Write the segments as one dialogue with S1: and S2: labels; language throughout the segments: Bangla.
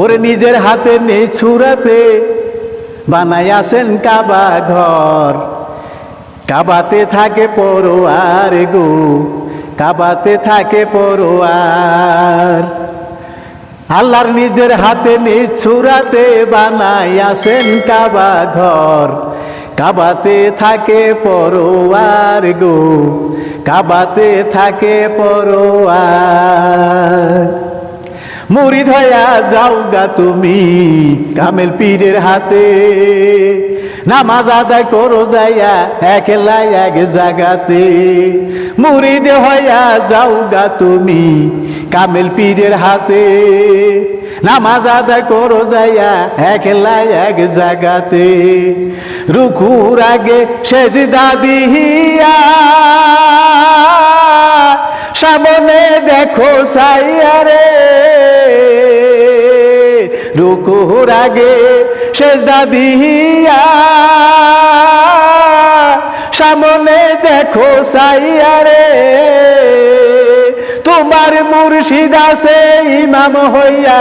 S1: ওরে নিজের হাতে নেই ছুরাতে বানাই আসেন কাবা ঘর। কাবাতে থাকে পড়োয়ার গো, কাবাতে থাকে পড়োয়ার আল্লাহর নিজের হাতে নিজ ছুরাতে বানাই আসেন কাবা ঘর। কাবাতে থাকে পরোয়ার গো, কাবাতে থাকে পরোয়ার। মুড়ি ধয়া যাও গা তুমি, কামেল পীরের হাতে। নামাজ আদায় করো যাইয়া একলা এক জাগাতে। মুড়িদ হইয়া যাও গা তুমি, কামেল পীরের হাতে। নামাজ আদায় করো যাইয়া একলা এক জাগাতে। রুকুর আগে সেজদা দিহিয়া সামনে দেখো সাইয়া রে রুকুর আগে সেজদা দিয়া। সামনে দেখো সাইয়া রে তোমার মুর্শিদ আছে, ইমাম হইয়া,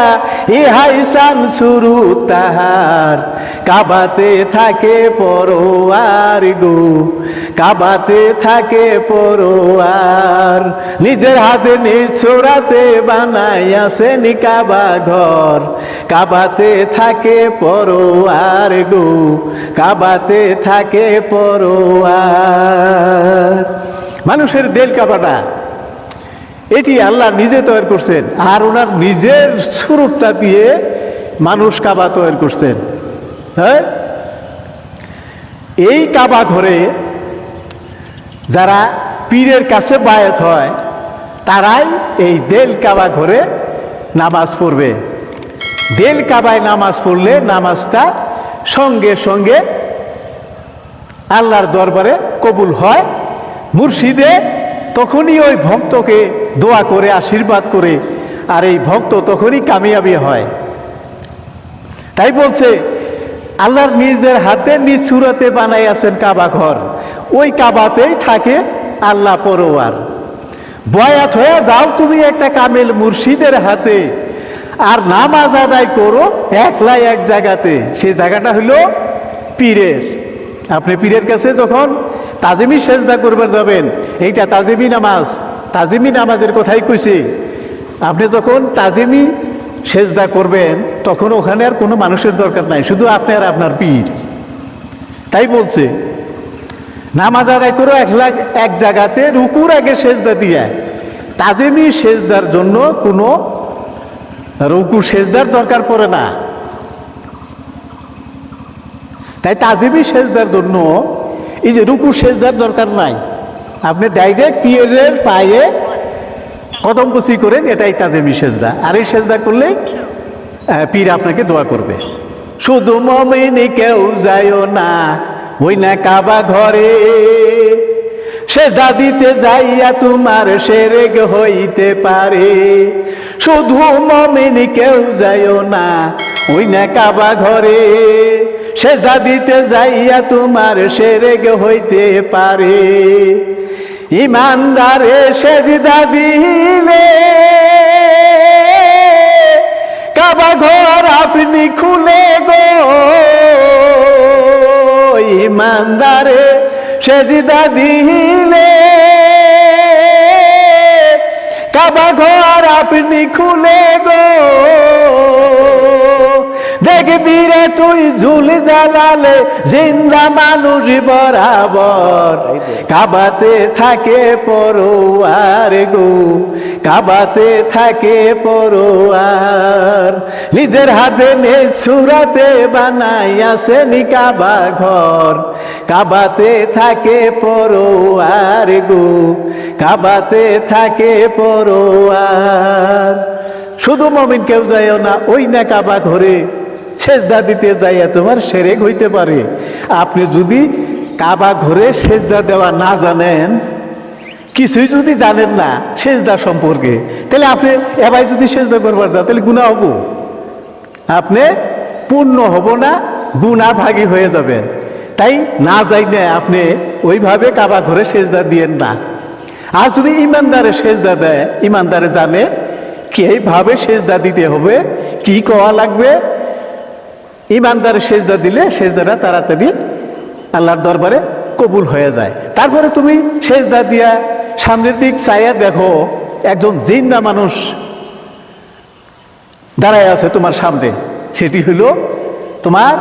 S1: ইহাই শান শুরু তাহার। কাবাতে থাকে পরোয়ার গো, কাবাতে থাকে পরোয়ার। নিজের হাতে নিজ ছোড়াতে বানাই আসেন কাবা ঘর। কাবাতে থাকে পরোয়ার গো, কাবাতে থাকে পরোয়ার। মানুষের দেল কাবাটা এটি আল্লাহ নিজে তৈরি করছেন। আর ওনার নিজের সুরটা দিয়ে মানুষ কাবা তৈরি করছেন। হ্যাঁ? এই কাবা ঘরে যারা পীরের কাছে বায়াত হয়, তারাই এই দেল কাবা ঘরে নামাজ পড়বে। দেল কাবায় নামাজ পড়লে নামাজটা সঙ্গে সঙ্গে আল্লাহর দরবারে কবুল হয়। মুর্শিদে তখনই ওই ভক্তকে দোয়া করে, আশীর্বাদ করে, আর এই ভক্ত তখনই কামিয়াবি হয়। তাই বলছে, আল্লাহর নিজের হাতে নিজ সুরতে বানাই আছেন কাবা ঘর। ওই কাবাতেই থাকে আল্লাহ পরোয়ার। বয়াত হয়ে যাও তুমি একটা কামেল মুর্শিদের হাতে, আর নামাজ আদায় করো একলাই এক জায়গাতে। সেই জায়গাটা হলো পীরের। আপনি পীরের কাছে যখন তাজিমি সেজদা করবার যাবেন, এইটা তাজিমি নামাজ তাজিমি নামাজের কথাই কইছি। আপনি যখন তাজিমি সেজদা করবেন, তখন ওখানে আর কোনো মানুষের দরকার নাই, শুধু আপনি আর আপনার পীর। তাই বলছে, নামাজ আদায় করো এক লাখ, এক জায়গাতে রুকুর আগে সেজদা দিয়ে। তাজিমি সেজদার জন্য কোনো রুকু সেজদার দরকার পড়ে না। তাই তাজিমি সেজদার জন্য এই যে রুকু সেজদার দরকার নাই। আপনি ডাইরেক্ট পিয়ের পায়ে কদম কুচি করেন, এটাই তাজেমি সেজদা। আর এই সেজদা করলে পীর আপনাকে দোয়া করবে। শুধু মমিনি কেউ যায়ও না, ওই না কাবা ঘরে। সেজদা দিতে যাইয়া তোমার সেরেগ হইতে পারে। শুধু মমিনি কেউ যায়ও না, ওই না কাবা ঘরে। সেজদা দিতে যাইয়া তোমার সেরেগ হইতে পারে। ইমানদারে সেজদা দিলে, কাবা ঘর আপনি খুলে গো। ইমানদারে সেজদা দিলে, কাবা ঘর আপনি খুলে গো। দেখবি রে তুই ঝুল জ্বালালে জিন্দা মানুষ বরাবর। কাবাতে থাকে পড়োয়ার গো, কাবাতে থাকে পড়োয়ার নিজের হাতে নে সুরাতে বানাই আসেনি কাবা ঘর। কাবাতে থাকে পড়োয়ার গো, কাবাতে থাকে পড়োয়ার শুধু মমিন কেউ যাইও না, ওই না কাবা ঘরে। সেজদা দিতে যাইয়া তোমার সেরেক হইতে পারে। আপনি যদি কাবা ঘরে সেজদা দেওয়া না জানেন, কিছুই যদি জানেন না সেজদা সম্পর্কে, তাহলে আপনি এবার যদি সেজদা করবার যান, তাহলে গুণা হব। আপনি পূর্ণ হব না গুণা ভাগী হয়ে যাবেন। তাই না যাই না আপনি ওইভাবে কাবা ঘরে সেজদা দিয়েন না। আর যদি ইমানদারে সেজদা দেয়, ইমানদারে জানে কি এইভাবে সেজদা দিতে হবে, কি কওয়া লাগবে ইমানদারের সেজদা দিলে সেজদাটা তাড়াতাড়ি আল্লাহর দরবারে কবুল হয়ে যায়। তারপরে তুমি সেজদা দিয়া সামনের দিক চাইয়া দেখো, একজন জিন্দা মানুষ দাঁড়ায় আছে তোমার সামনে। সেটি হলো তোমার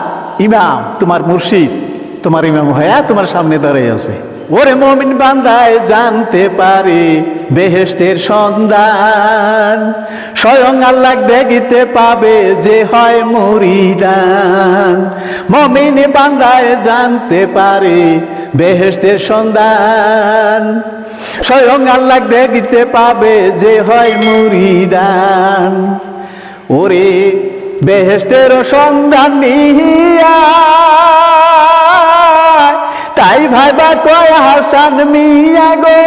S1: ইমাম, তোমার মুর্শিদ, তোমার ইমাম হয়া তোমার সামনে দাঁড়াই আছে। ওরে মমিন বান্দায় জানতে পারে বেহেস্তের সন্ধান। স্বয়ং আল্লাহ দেখিতে পাবে যে হয় মুরিদান। মমিন বান্দায় জানতে পারে বেহেস্তের সন্ধান। স্বয়ং আল্লাহ দেখিতে পাবে যে হয় মুরিদান। ওরে বেহেস্তের সন্ধান নিহিয়া তাই ভাইবা কয় হাসান মিয়া গো।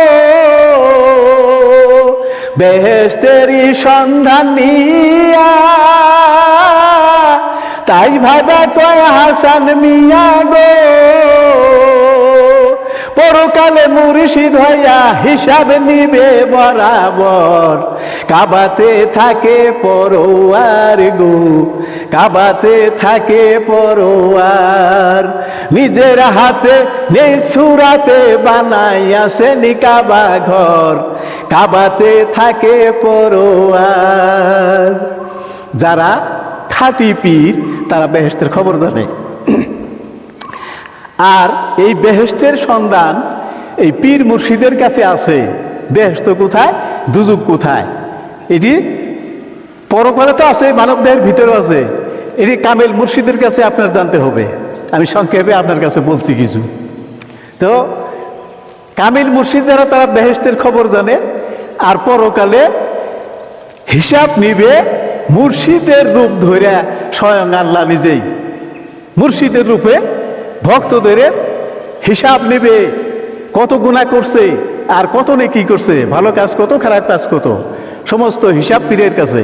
S1: বেহেস্তেরি সন্ধান নিয়া তাই ভাইবা কয় হাসান মিয়া গো। পরকালে মুর্শিদ হইয়া হিসাব নিবে বরাবর। কাবাতে থাকে পরোয়ার গো, কাবাতে থাকে পরোয়ার। নিজের হাতে নেই সুরাতে বানাইয়াছে নিকাবা ঘর, কাবাতে থাকে পরোয়ার। যারা খাটি পীর, তারা বেহেস্তের খবর জানে। আর এই বেহেস্তের সন্ধান এই পীর মুর্শিদের কাছে আছে। বেহেস্ত কোথায়? দুজুক কোথায়? এটি পরকালে তো আছে, মানবদেহের ভিতরেও আছে। এটি কামেল মুর্শিদের কাছে আপনার জানতে হবে। আমি সংক্ষেপে আপনার কাছে বলছি কিছু। তো কামিল মুর্শিদ যারা, তারা বেহেস্তের খবর জানে আর পরকালে হিসাব নিবে মুর্শিদের রূপ ধরে স্বয়ং আল্লাহ নিজেই। মুর্শিদের রূপে ভক্তদের হিসাব নেবে কত গুণা করছে আর কত নেকি করছে, ভালো কাজ কত, খারাপ কাজ কত, সমস্ত হিসাব পীরের কাছে।